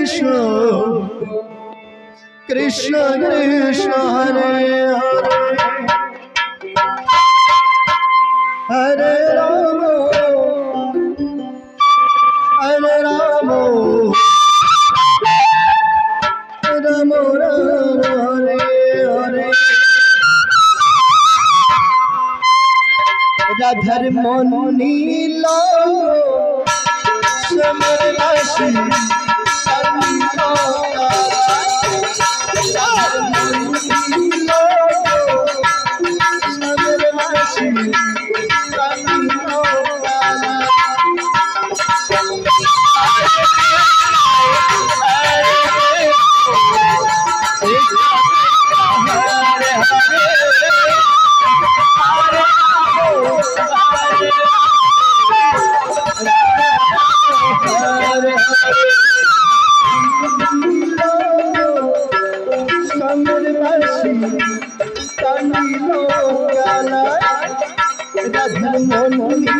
কৃষ্ণ কৃষ্ণ কৃষ্ণ, হরে হরে। রাম হরে রাম। রাম রাম, হরে হরে। রাধার মন নীল সমর রাশি मधुमनी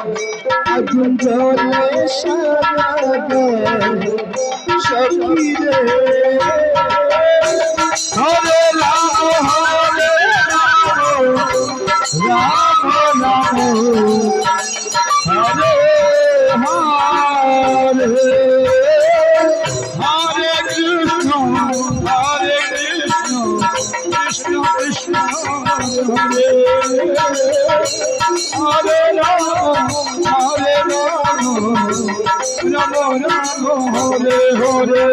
আগুন জলে সারা শরীরে। হরে রাম হরে রাম রাম। হরে হরে হরে রাম রাম রাম হরে হরে।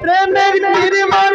প্রেমের নির্মাণ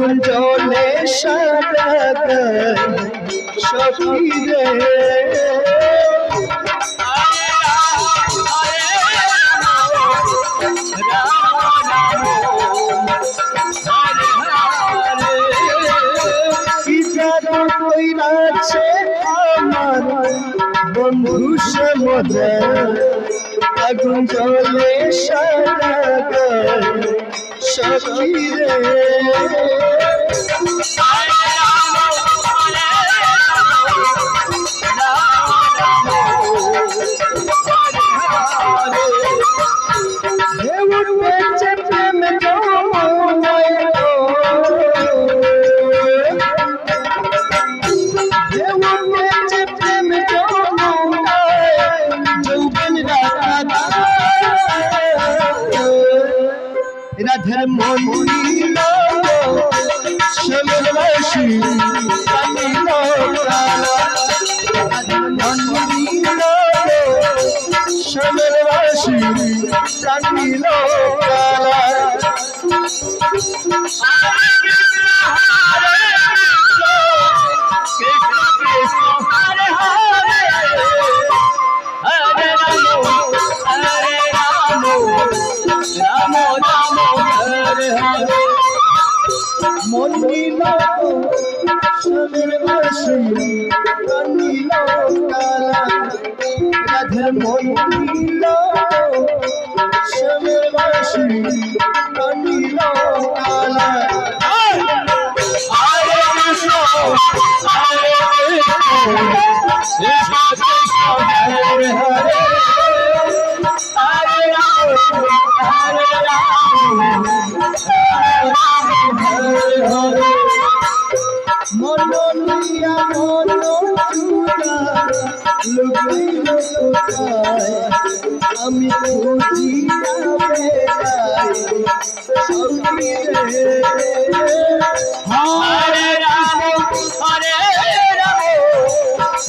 আগুন জলে সাদা সখী রে কি জাদু কইরাছে আমার বন্ধু সে আগুন জলে সাদা সখী শ্যামবাসী কামিল কালা রাধার মন নীল সোনের বাসি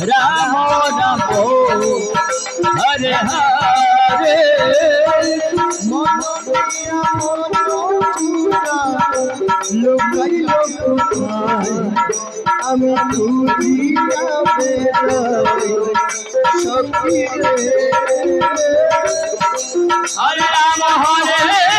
রাম রাম হরে হরে কোথায় আমি সখী হরে রাম হরে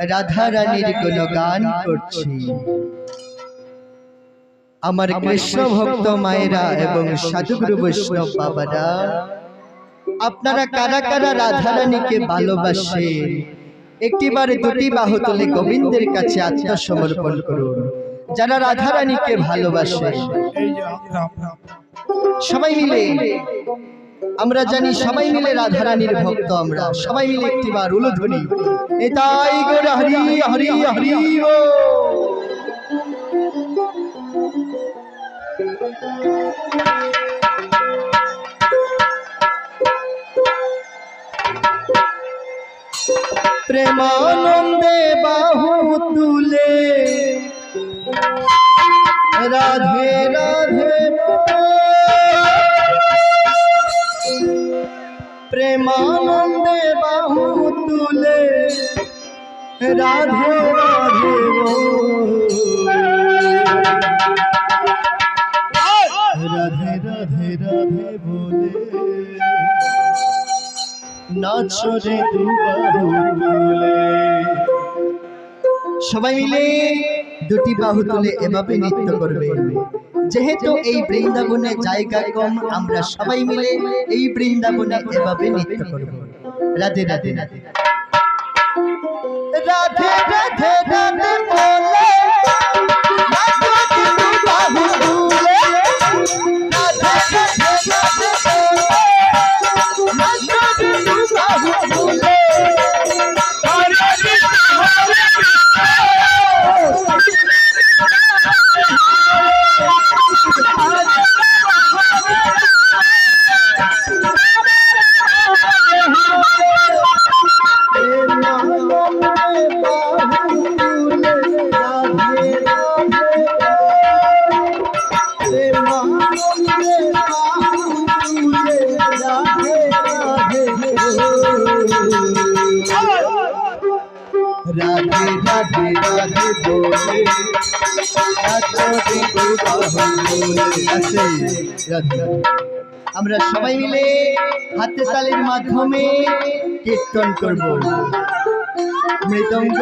রাধা রানীর কোন গান করছি। আমার কৃষ্ণ ভক্ত মায়েরা এবং সাধুগুরু বৈষ্ণব বাবারা আপনারা কারা কারা রাধা রানীকে ভালোবাসে? একটিবার দুটি বাহু তুলে গোবিন্দের কাছে আত্মসমর্পণ করুন। যারা রাধা রানীকে ভালোবাসে সবাই মিলে আমরা জানি সবাই মিলে রাধারানীর ভক্ত আমরা। সবাই মিলে একটিবার উলুধ্বনি। এটাই গোর হরি হরি হরি প্রেমানন্দে বাহু তুলে। রাধে রাধে প্রেমানন্দে বাহু তুলে। রাধে রাধে রাধে রাধে রাধে বলে। নাচরে দুবাহু তুলে। সবাই মিলে দুটি বাহু তুলে এভাবে নৃত্য করবে। যেহেতু এই বৃন্দাবনে জায়গা কম আমরা সবাই মিলে এই বৃন্দাবনে এভাবে নৃত্য করব। রাধে রাধে রাধে। রাধে রাধে রাধে রাধে রাধে রাধে বলে। আমরা সবাই মিলে হাতে তালের মাধ্যমে কীর্তন করব। মৃদঙ্গ